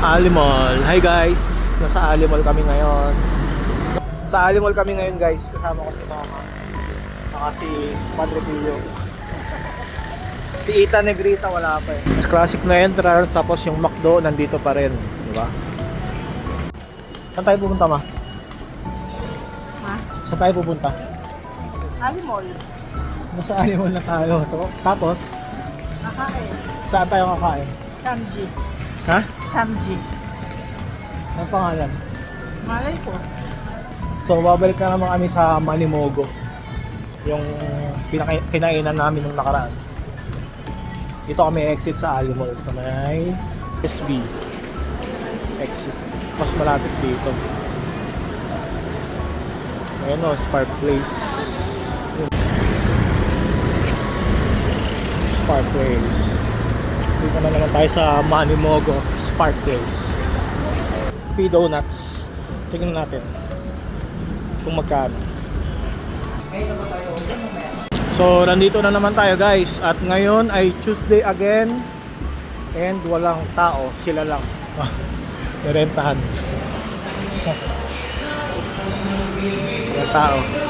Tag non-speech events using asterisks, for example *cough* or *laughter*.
Alimol. Hi guys! Nasa Alimol kami ngayon. Sa Alimol kami ngayon guys. Kasama ko si Mama. Saka si Padre Pillo. Si Ita Negrita wala pa eh. Classic na entrance tapos yung McDo nandito pa rin. Di ba? Saan tayo pupunta ma? Ha? Saan tayo pupunta? Alimol. Nasa Alimol na tayo. Tapos, Kakain. saan tayo kakain? Samji. Ha? Samji. Ang pangalan? Malay ko. So, babalik na naman kami sa Manimogo. Yung pinaka- kinainan namin nung nakaraan. Dito kami exit sa Ali Malls na may SB. Exit. Mas malapit dito. Ayan o, Spark Place. Spark Place. Dito na naman tayo sa Manimogo Spark Place. P Donuts. Tingnan natin kung magkano. So, nandito na naman tayo guys. At ngayon ay Tuesday again. And walang tao. Sila lang. *laughs* Nirentahan. *laughs* Walang tao.